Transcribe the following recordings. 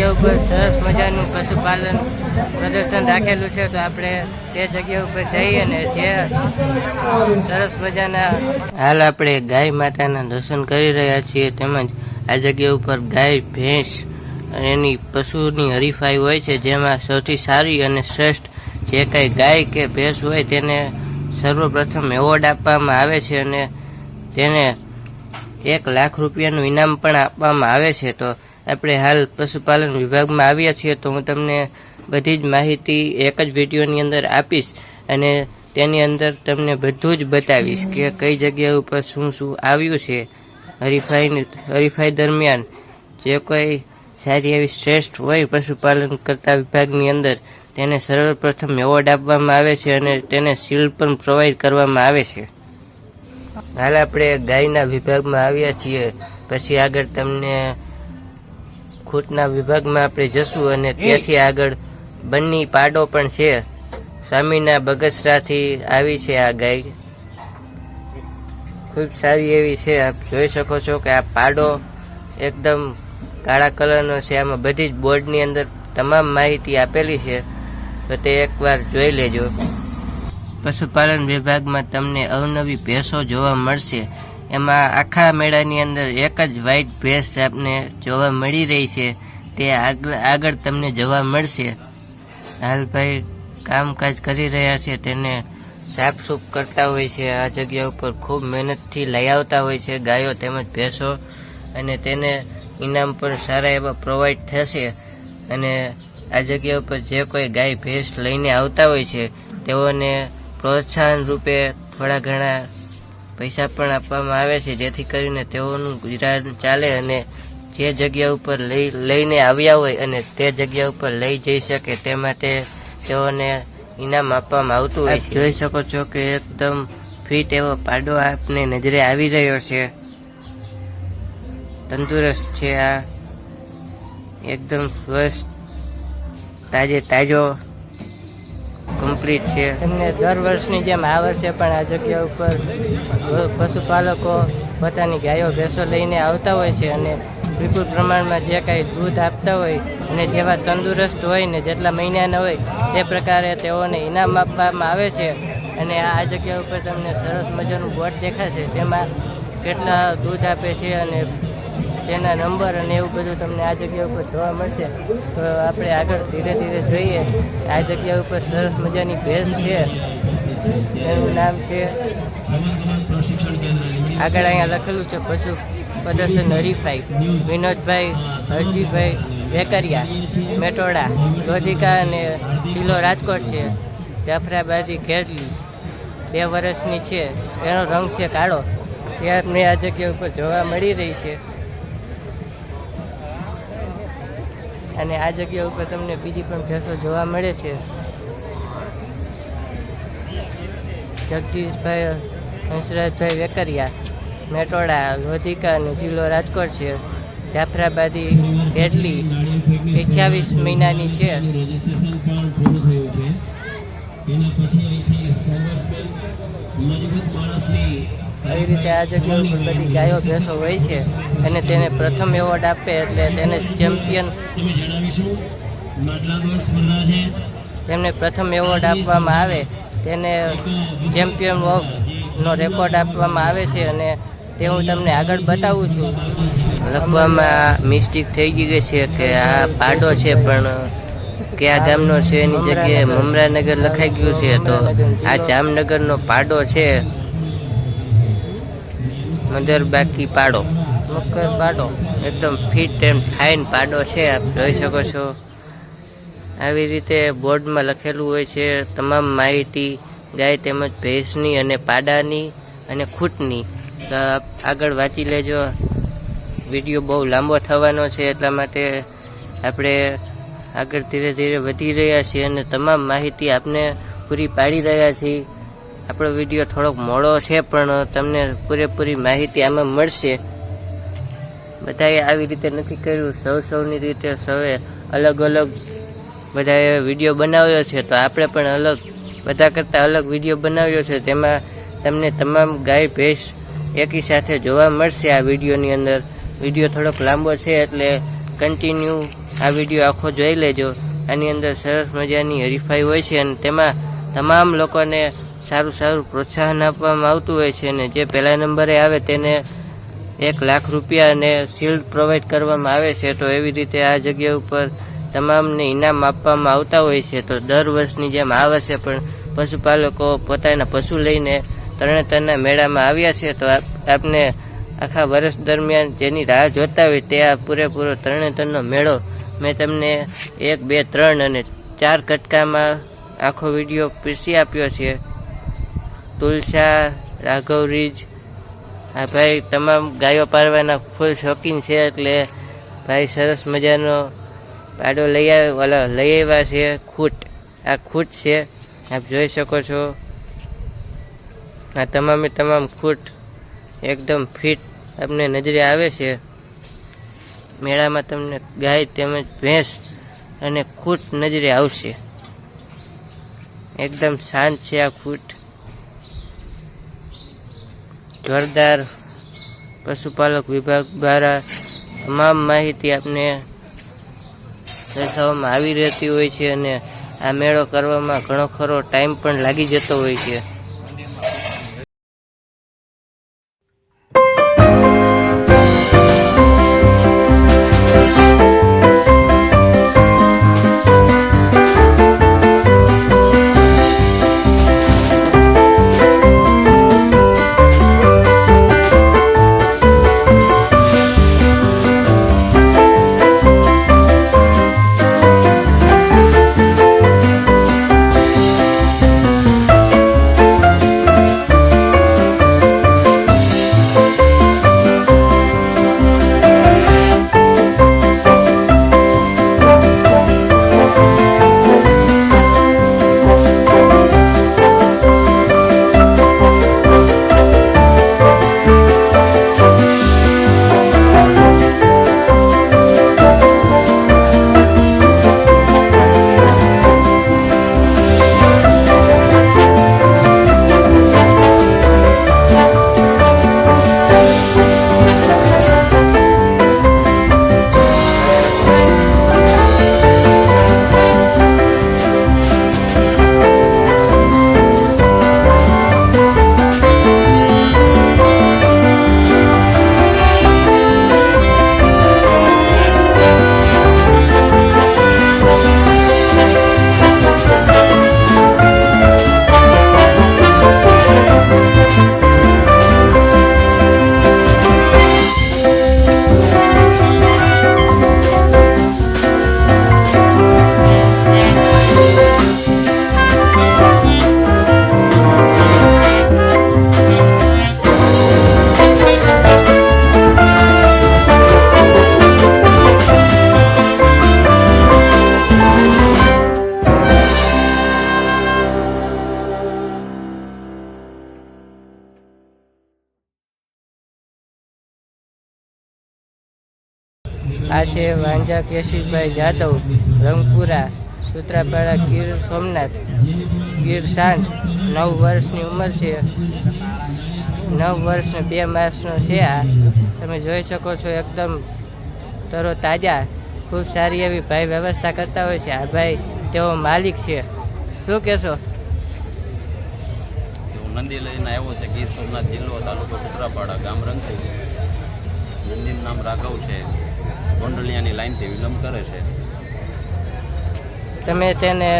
જગ્યા ઉપર સરસ મજાનું પશુપાલન પ્રદર્શન રાખેલું છે, તો આપણે તે જગ્યા ઉપર જઈએ ને જે સરસ મજાના હાલ આપણે ગાય માતાના દર્શન કરી રહ્યા છીએ, તેમજ આ જગ્યા ઉપર ગાય, ભેંસ એની પશુની હરીફાઈ હોય છે, જેમાં સૌથી સારી અને શ્રેષ્ઠ જે કાંઈ ગાય કે ભેંસ હોય તેને સર્વપ્રથમ એવોર્ડ આપવામાં આવે છે અને તેને એક લાખ રૂપિયાનું ઇનામ પણ આપવામાં આવે છે, તો આપણે હાલ પશુપાલન વિભાગમાં આવ્યા છીએ તો હું તમને બધી જ માહિતી એક જ વિડીયોની અંદર આપીશ અને તેની અંદર તમને બધું જ બતાવીશ કે કઈ જગ્યા ઉપર શું શું આવ્યું છે હરીફાઈની હરીફાઈ દરમિયાન. જે કોઈ સારી એવી શ્રેષ્ઠ હોય પશુપાલન કરતા વિભાગની અંદર, તેને સર્વપ્રથમ એવોર્ડ આપવામાં આવે છે અને તેને શિલ્ડ પણ પ્રોવાઈડ કરવામાં આવે છે. હાલ આપણે ગાયના વિભાગમાં આવ્યા છીએ. પછી આગળ તમને ખૂટના વિભાગમાં આપણે જશું અને ત્યાંથી આગળ બંની પાડો પણ છે. સ્વામીના બગસરાથી આવી છે આ ગાય. ખૂબ સારી એવી છે. આપ જોઈ શકો છો કે આ પાડો એકદમ કાળા કલરનો છે. આમાં બધી જ બોર્ડની અંદર તમામ માહિતી આપેલી છે. તો તે એકવાર જોઈ લેજો. પશુપાલન વિભાગમાં તમને અવનવી ભેંસો જોવા મળશે. એમાં આખા મેળાની અંદર એક જ વ્હાઇટ ભેંસ આપને જોવા મળી રહી છે. તે આગળ આગળ તમને જોવા મળશે. હાલ ભાઈ કામકાજ કરી રહ્યા છે. તેને સાફસૂફ કરતા હોય છે. આ જગ્યા ઉપર ખૂબ મહેનતથી લઈ આવતા હોય છે. ગાયો તેમજ ભેંસો અને તેને ઇનામ પણ સારા એવા પ્રોવાઈડ થશે. અને આ જગ્યા ઉપર જે કોઈ ગાય, ભેંસ લઈને આવતા હોય છે, તેઓને પ્રોત્સાહન રૂપે થોડા ઘણા પૈસા પણ આપવામાં આવે છે જેથી કરીને તેઓનું ગુજરાન ચાલે અને જે જગ્યા ઉપર લઈ લઈને આવ્યા હોય અને તે જગ્યા ઉપર લઈ જઈ શકે તે માટે તેઓને ઇનામ આપવામાં આવતું હોય છે. જોઈ શકો છો કે એકદમ ફિટ એવો પાડો આપને નજરે આવી રહ્યો છે. તંદુરસ્ત છે આ. એકદમ સ્વસ્થ તાજે તાજો કમ્પ્લીટ છે. એમને દર વર્ષની જેમ આ વર્ષે પણ આ જગ્યા ઉપર પશુપાલકો પોતાની ગાયો, ભેંસો લઈને આવતા હોય છે અને વિપુલ પ્રમાણમાં જે કાંઈ દૂધ આપતા હોય અને જેવા તંદુરસ્ત હોય ને જેટલા મહિનાના હોય તે પ્રકારે તેઓને ઇનામ આપવામાં આવે છે. અને આ જગ્યા ઉપર તમને સરસ મજાનું બોટ દેખાશે. તેમાં કેટલા દૂધ આપે છે અને તેના નંબર અને એવું બધું તમને આ જગ્યા ઉપર જોવા મળશે. તો આપણે આગળ ધીરે ધીરે જોઈએ. આ જગ્યા ઉપર સરસ મજાની ભેસ છે. એનું નામ છે આગળ અહીંયા લખેલું છે પશુ પ્રદર્શન હરીફાઈ. વિનોદભાઈ, હરજીભાઈ વેકરિયા, મેટોડા ગોધિકા અને કિલ્લો રાજકોટ છે. જાફરાબાદી ઘેરલી બે વર્ષની છે. એનો રંગ છે કાળો. તે આપણે આ જગ્યા ઉપર જોવા મળી રહી છે. અને આ જગ્યા ઉપર તમને બીજી પણ ભેંસો જોવા મળે છે. જગદીશભાઈ, હંસરાજભાઈ વેકરિયા, મેટોડા, લોધિકા અને જિલ્લો રાજકોટ છે. જાફરાબાદી કેટલી અઠ્યાવીસ મહિનાની છે. આવી રીતે આ જગ્યા બધી ગાયો ભેંસો હોય છે અને તેને પ્રથમ એવોર્ડ આપે એટલે તેને ચેમ્પિયન તેમને પ્રથમ એવોર્ડ આપવામાં આવે, તેને ચેમ્પિયન ઓફ નો રેકોર્ડ આપવામાં આવે છે અને તે હું તમને આગળ બતાવું છું. લખવામાં મિસ્ટેક થઈ ગઈ છે કે આ પાડો છે, પણ કયા ગામનો છે, એની જગ્યાએ મમરાનગર લખાઈ ગયું છે, તો આ જામનગરનો પાડો છે. મદર બાકી પાડો. મકર પાડો. એકદમ ફિટ એન્ડ ફાઇન પાડો છે, આપ જોઈ શકો છો. આવી રીતે બોર્ડમાં લખેલું હોય છે, તમામ માહિતી ગાય તેમજ ભેંસની અને પાડાની અને ખૂટની. આગળ વાંચી લેજો. વીડિયો બહુ લાંબો થવાનો છે, એટલા માટે આપણે આગળ ધીરે ધીરે વધી રહ્યા છીએ અને તમામ માહિતી આપને પૂરી પાડી રહ્યા છીએ. આપણો વીડિયો થોડોક મોડો છે, પણ તમને પૂરેપૂરી માહિતી આમાં મળશે. બધાએ આવી રીતે નથી કર્યું. સૌ સૌની રીતે સૌએ અલગ અલગ બધાએ વીડિયો બનાવ્યો છે. તો આપણે પણ અલગ, બધા કરતાં અલગ વીડિયો બનાવ્યો છે. તેમાં તમને તમામ ગાય, ભેંસ એકી સાથે જોવા મળશે આ વિડીયોની અંદર. વીડિયો થોડોક લાંબો છે, એટલે કન્ટિન્યુ આ વીડિયો આખો જોઈ લેજો. આની અંદર સરસ મજાની હરીફાઈ હોય છે અને તેમાં તમામ લોકોને સારું સારું પ્રોત્સાહન આપવામાં આવતું હોય છે અને જે પહેલા નંબરે આવે તેને એક લાખ રૂપિયા અને શિલ્ડ પ્રોવાઈડ કરવામાં આવે છે. તો એવી રીતે આ જગ્યા ઉપર તમામને ઇનામ આપવામાં આવતા હોય છે. તો દર વર્ષની જેમ આ વર્ષે પણ પશુપાલકો પોતાના પશુ લઈને તરણેતરના મેળામાં આવ્યા છે. તો આપ- આપને આખા વર્ષ દરમિયાન જેની રાહ જોતા હોય તે આ પૂરેપૂરો તરણેતરનો મેળો મેં તમને એક, બે, ત્રણ અને ચાર કટકામાં આખો વીડિયો પીસી આપ્યો છે. તુલસા રાઘવ રીજ આ ભાઈ તમામ ગાયો પારવાના ફૂલ શોખીન છે એટલે ભાઈ સરસ મજાનો પાડો લઈ આવ્યો, ઓલા લઈ આવ્યા છે, ખૂટ. આ ખૂટ છે, આપ જોઈ શકો છો. આ તમામે તમામ ખૂટ એકદમ ફિટ આપને નજરે આવે છે. મેળામાં તમને ગાય તેમજ ભેંસ અને ખૂટ નજરે આવશે. એકદમ શાંત છે આ ખૂટ. જોરદાર પશુપાલક વિભાગ દ્વારા તમામ માહિતી આપને દર્શાવવામાં આવી રહેતી હોય છે અને આ મેળો કરવામાં ઘણો ખરો ટાઈમ પણ લાગી જતો હોય છે. આ છે વાંજા કેશીભાઈ જાદવ રંગપુરા, સૂત્રાપાડા, ગીર સોમનાથ, ગીર સાંઠ, નવ વર્ષની ઉંમર છે. નવ વર્ષ ને બે માસનો છે આ. તમે જોઈ શકો છો એકદમ તરો તાજા, ખૂબ સારી એવી ભાઈ વ્યવસ્થા કરતા હોય છે. આ ભાઈ તેઓ માલિક છે. શું કહેશો? નંદી લઈને આવ્યો છે ગીર સોમનાથ જિલ્લો તાલુકો સુત્રાપાડા, ગામ રંગપુર. નંદીનું નામ રાઘવ છે. ગોંડલિયાની લાઈનથી વિલંબ કરે છે. તમે તેને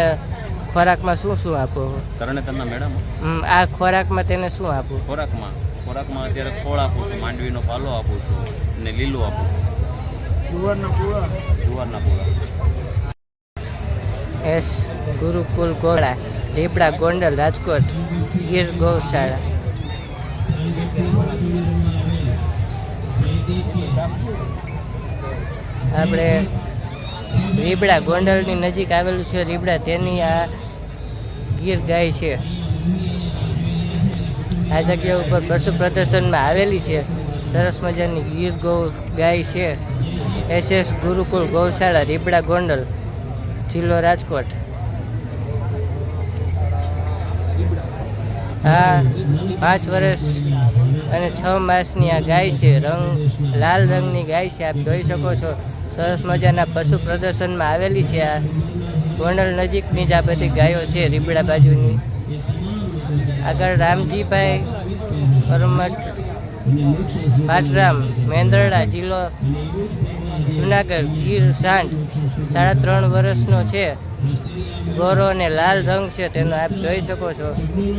ખોરાકમાં શું શું આપો? તરણેતરના તમને મેડમ? આ ખોરાકમાં તેને શું આપો? ખોરાકમાં? ખોરાકમાં અત્યારે ખોળ આપું છું માંડવીનો પાલો આપું છું અને લીલું આપું છું. જુવારના પૂળા. જુવારના પૂળા. એસ ગુરુકુલ ગોળા દીપડા ગોંડલ રાજકોટ ગીર ગૌશાળા. આપણે રીબડા ગોંડલની નજીક આવેલું છે. રીબડા તેની આ ગીર ગાય છે. આ જગ્યા ઉપર પશુ પ્રદર્શનમાં આવેલી છે. સરસ મજાની ગીર ગૌ ગાય છે. એસએસ ગુરુકુળ ગૌશાળા, રીબડા ગોંડલ, જિલ્લો રાજકોટ. આ પાંચ વર્ષ અને છ માસની આ ગાય છે, રંગ, લાલ રંગની ગાય છે, આપ જોઈ શકો છો. સરસ મજાના પશુ પ્રદર્શનમાં આવેલી છે આ. ગોંડલ નજીકની જ આ બધી ગાયો છે, રીબડા બાજુની. આગળ રામજીભાઈ પરમટ, પાટરામ, મેંદરડા જિલ્લો, જુનાગઢ, ગીર સાંઢ સાડા ત્રણ વર્ષનો છે. ગોરો અને લાલ રંગ છે, તેનો આપ જોઈ શકો છો.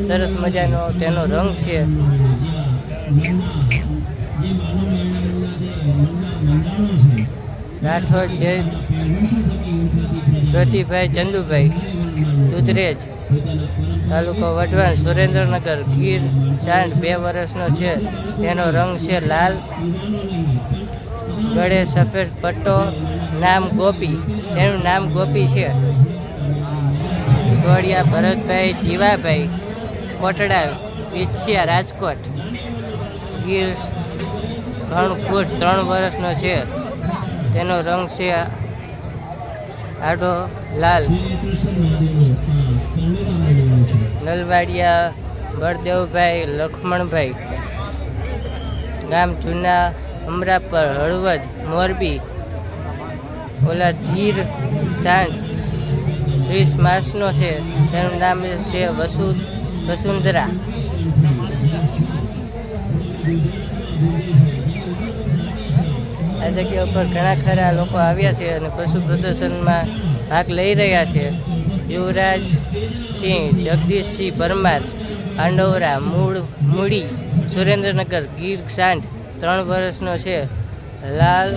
સરસ મજાનો તેનો રંગ છે. રાઠોડ છે. જ્યોતિભાઈ, ચંદુભાઈ, દુધરેજ, તાલુકો વઢવાણ, સુરેન્દ્રનગર, ગીર, સાંઢ બે વર્ષનો છે. તેનો રંગ છે લાલ. ગળે સફેદ પટ્ટો. નામ ગોપી. તેનું નામ ગોપી છે. ગોળિયા ભરતભાઈ, જીવાભાઈ, કોટડા, વિછિયા, રાજકોટ. ગીર ત્રણ ફૂટ ત્રણ વર્ષનો છે. તેનો રંગ છે આડો લાલ. નલવાડિયા બળદેવભાઈ લક્ષ્મણભાઈ ગામ જૂના અમરાપર, હળવદ, મોરબી. ઓલા ગીર સાંજ ત્રીસ માસનો છે. તેનું નામ છે વસુ, વસુંધરા. આ જગ્યા ઉપર ઘણા ખરા લોકો આવ્યા છે અને પશુ પ્રદર્શનમાં ભાગ લઈ રહ્યા છે. યુવરાજ સિંહ, જગદીશસિંહ પરમાર, પાંડવરા, મૂળ, મૂડી, સુરેન્દ્રનગર, ગીર સાંઠ ત્રણ વર્ષનો છે. લાલ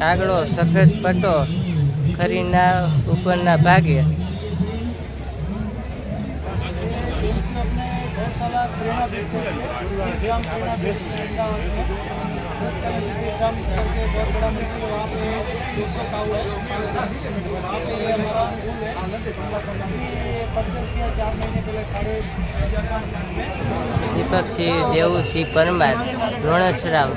કાગડો, સફેદ પટ્ટો ખરીના ઉપરના ભાગે દીપકસિંહ દેવુસિંહ પરમાર લુણસરાવ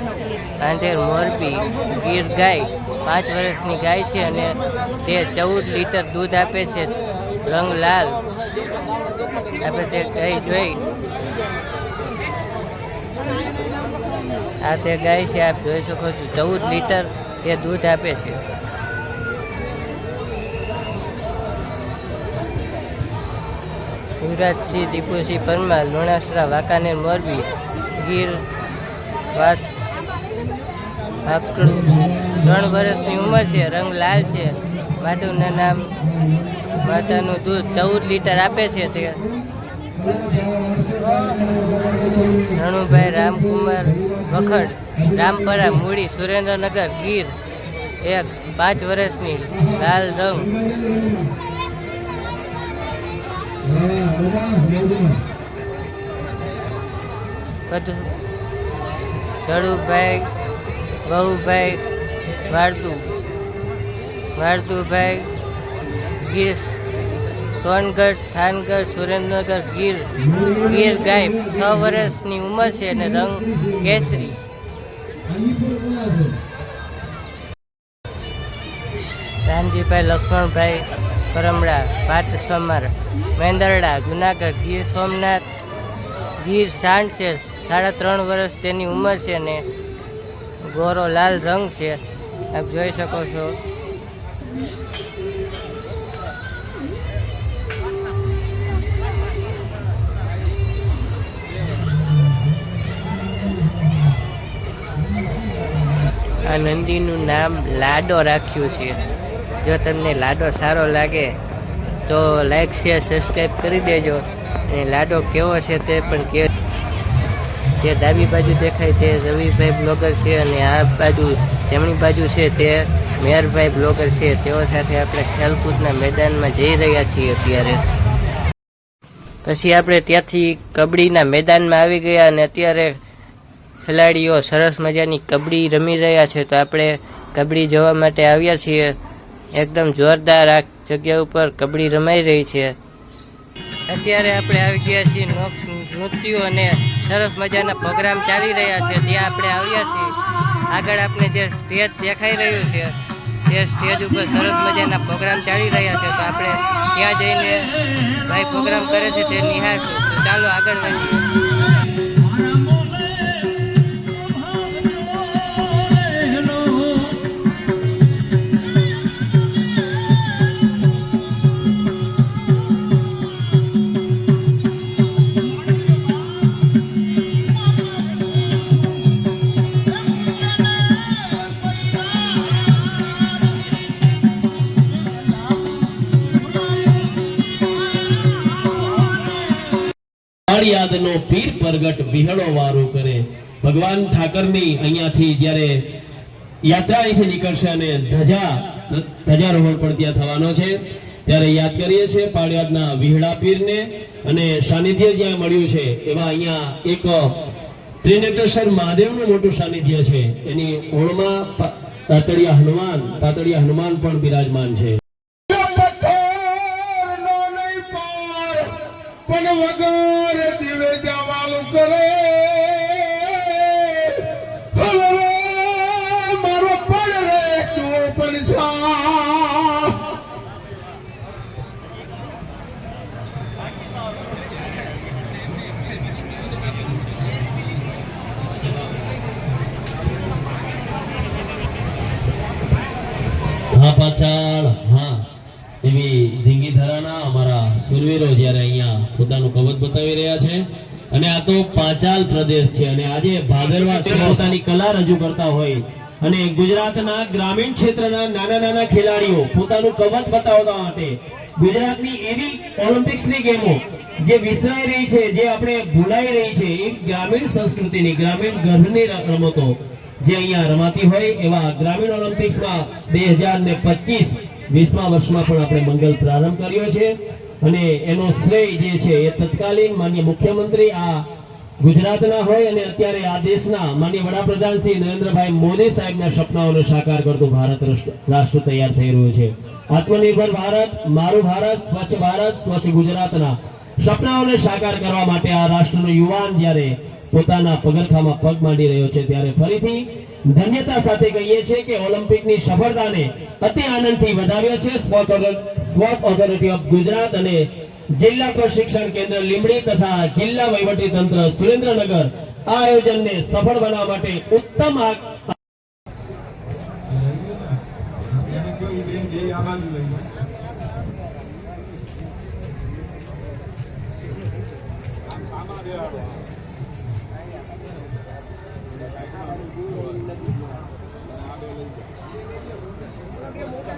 કાંઠેર મોરબી, ગીર ગાય, પાંચ વર્ષની ગાય છે અને તે ચૌદ લીટર દૂધ આપે છે રંગ લાલ આપણે તે ગાય જોઈ. આ તે ગાય છે, આપ જોઈ શકો છો, ચૌદ લીટર તે દૂધ આપે છે. સુરતસિંહ દીપુસિંહ પરમાર, લુણાસરા, વાંકાનેર, મોરબી, ગીર વાત ત્રણ વર્ષની ઉંમર છે, રંગ લાલ છે. માતાનું નામ, માતાનું દૂધ ચૌદ લીટર આપે છે તે. રણુભાઈ રામકુમાર વખડ, રામપરા, મૂડી, સુરેન્દ્રનગર, ગીર, એક, પાંચ વર્ષની, લાલ રંગ. જડુભાઈ, બહુભાઈ, વાળતુ, વાળતુભાઈ ગીર સોનગઢ, થાનગઢ, સુરેન્દ્રનગર, ગીર ગીર ગાય છ વર્ષની ઉંમર છે અને રંગ કેસરી. રામજીભાઈ લક્ષ્મણભાઈ કરમડા પાટ સમર મેંદરડા, જુનાગઢ, ગીર સોમનાથ, ગીર સાંડ છે, સાડા ત્રણ વર્ષ તેની ઉંમર છે અને ગોરો લાલ રંગ છે. આપ જોઈ શકો છો. આ નંદીનું નામ લાડો રાખ્યું છે. જો તમને લાડો સારો લાગે, તો લાઈક શેર સબસ્ક્રાઈબ કરી દેજો. અને લાડો કેવો છે તે પણ કે જે ડાબી બાજુ દેખાય તે રવિભાઈ બ્લોગર છે અને આ બાજુ જમણી બાજુ છે તે મેયરભાઈ બ્લોગર છે. તેઓ સાથે આપણે ખેલકૂદના મેદાનમાં જઈ રહ્યા છીએ અત્યારે. પછી આપણે ત્યાંથી કબડ્ડીના મેદાનમાં આવી ગયા અને અત્યારે ખેલાડીઓ સરસ મજાની કબડ્ડી રમી રહ્યા છે તો આપણે કબડ્ડી જોવા માટે આવ્યા છીએ. એકદમ જોરદાર આ જગ્યા ઉપર કબડ્ડી રમાઈ રહી છે. અત્યારે આપણે આવી ગયા છીએ નૃત્યો અને સરસ મજાના પ્રોગ્રામ ચાલી રહ્યા છે. ત્યાં આપણે આવ્યા છીએ. આગળ આપણે જે સ્ટેજ દેખાઈ રહ્યું છે, તે સ્ટેજ ઉપર સરસ મજાના પ્રોગ્રામ ચાલી રહ્યા છે. તો આપણે ત્યાં જઈને ભાઈ પ્રોગ્રામ કરે છે તે નિહાળશું. ચાલો આગળ વધીએ. ફરિયાદનો પીર પ્રગટ વિહળો વારું કરે. ભગવાન ઠાકરની અહીંયાથી જ્યારે યાત્રા અહીંથી નીકળશે અને ધજા ધજારોહણ પણ ત્યાં થવાનો છે, ત્યારે યાદ કરીએ છીએ પાળિયાદના વિહળા પીરને અને સાનિધ્ય જ્યાં મળ્યું છે, એવા અહીંયા એક ત્રિનેત્રેશ્વર મહાદેવનું મોટું સાનિધ્ય છે. એની ઓળમાં તાતડિયા હનુમાન તાતડિયા હનુમાન પણ બિરાજમાન છે. પણ વગર દિવે જવાલું કરે હલવે મારો પડ રે તું પણ છા હા પાછળ હા એવી ધીંગી ધરાના અમારા સુરવીરો જ્યારે અહીંયા પોતાનું કવચ બતાવી રહ્યા છે. અને આ તો પાંચાલ પ્રદેશ છે અને આજે ભાદરવા પોતાની કલા રજૂ કરતા હોય. અને ગુજરાતના ગ્રામીણ ક્ષેત્રના નાના નાના ખેલાડીઓ પોતાનું કવચ બતાવવા માટે ગુજરાતની એવી ઓલિમ્પિક્સની ગેમો જે વિસરાઈ રહી છે જે આપણે ભૂલાઈ રહી છે એ ગ્રામીણ સંસ્કૃતિની ગ્રામીણ ગર્ભની રમતો જે અહીંયા રમાતી હોય એવા ગ્રામીણ ઓલિમ્પિક્સમાં બે હજાર ને પચીસ વીસમા વર્ષમાં પણ આપણે મંગલ પ્રારંભ કર્યો છે. અને એનો શ્રેય જે છે એ તત્કાલીન માન્ય મુખ્યમંત્રી આ ગુજરાતના હોય અને અત્યારે આ દેશના માન્ય વડાપ્રધાન શ્રી નરેન્દ્રભાઈ મોદી સાહેબના સપનાઓને સાકાર કરતું ભારત રાષ્ટ્ર તૈયાર થઈ રહ્યું છે. આત્મનિર્ભર ભારત, મારું ભારત, સ્વચ્છ ભારત, સ્વચ્છ ગુજરાતના સપનાઓને સાકાર કરવા માટે આ રાષ્ટ્રનો યુવાન જ્યારે પોતાના પગરખામાં પગ માંડી રહ્યો છે ત્યારે ફરીથી ધન્યતા સાથે કહીએ છીએ કે ઓલિમ્પિકની સફળતાને અતિ આનંદથી વધાવ્યો છે સ્પોર્ટ ઓથોર- સ્પોર્ટ ઓથોરિટી ઓફ ગુજરાત અને જિલ્લા પ્રશિક્ષણ કેન્દ્ર લીમડી તથા જિલ્લા વહીવટી તંત્ર સુરેન્દ્રનગર આ આયોજનને સફળ બનાવવા માટે ઉત્તમ આ મોહમ્મદ શાહ બેગડા હું તને યાદ કરું છું હાજર સવાબ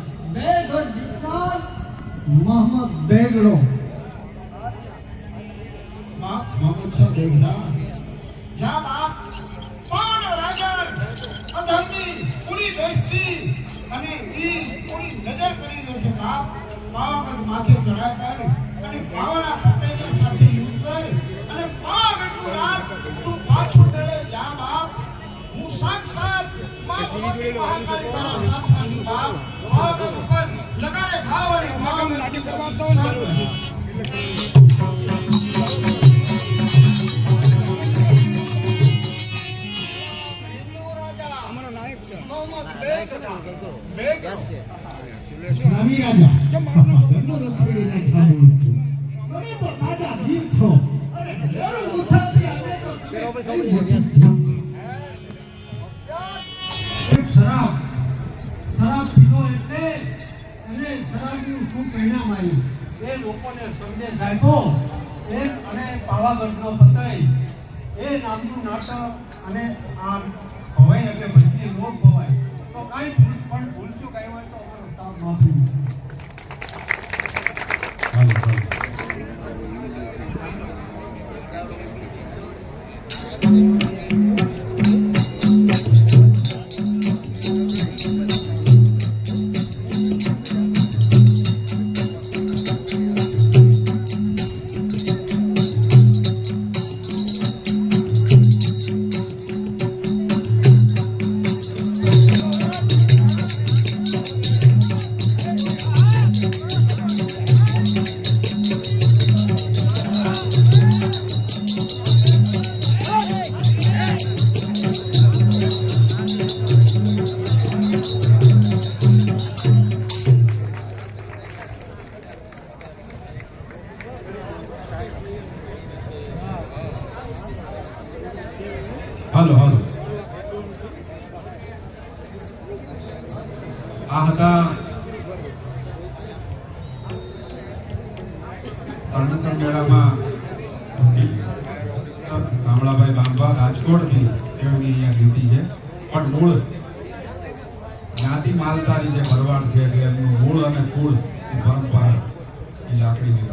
મોહમ્મદ બેગડો. મોહમ્મદ શાહ બેગડા. જ્યાં બાપ. પાવન રાજા અધમની પૂરી દ્રષ્ટિ અને ઈ પૂરી નજર કરી રહ્યો છે બાપ. પાવાગઢ માથે ચડાઈ કર. અને પાવાના પટેલ સાથે યુદ્ધ કર. અને પાવાગઢનું રાજ તું પાછું ડરે જા બાપ. હું સાક્ષાતમાં ભગવતી મહાકાળી તારા સાક્ષાત બાપ. પાવાગઢ ઉપર લગાડે ઘાવ અને પાવાગઢ કરવાનો સ્વામી રાજા. ઘરનો રખડીને ખાવું તમે તો તાજા વીર છો. અરે ઘેરું મુસાફરી આપણે તો લોકોને સંદેશ આપ્યો. એ અને પાવાગઢનો પતય એ નામનું નાટક અને આમ આ હતા. તરણેતર મેળામાં ગામડાભાઈ બાંબા રાજકોટની એમની અહીંયા લીધી છે. પણ મૂળ જ્ઞાતિ માલધારી જે ભરવાડ છે એટલે એમનું મૂળ અને કુળ પરંપરા એ લાકડીની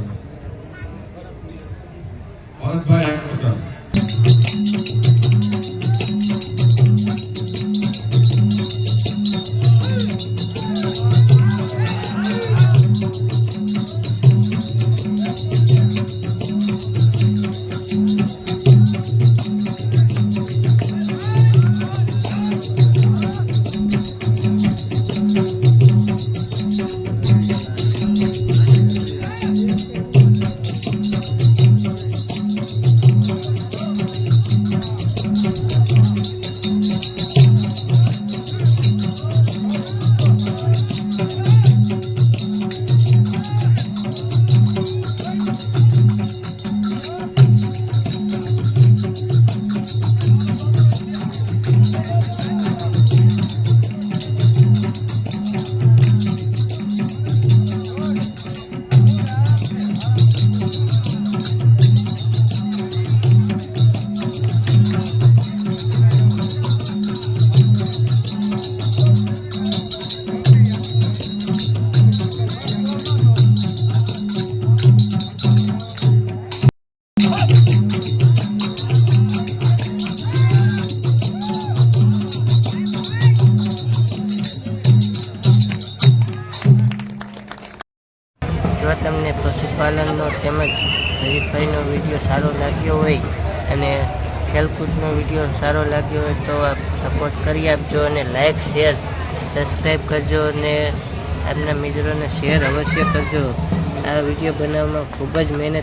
લાઈક શેર સબસ્ક્રાઈબ કરજો અને આપના મિત્રોને શેર અવશ્ય કરજો. આ વીડિયો બનાવવામાં ખૂબ જ મહેનત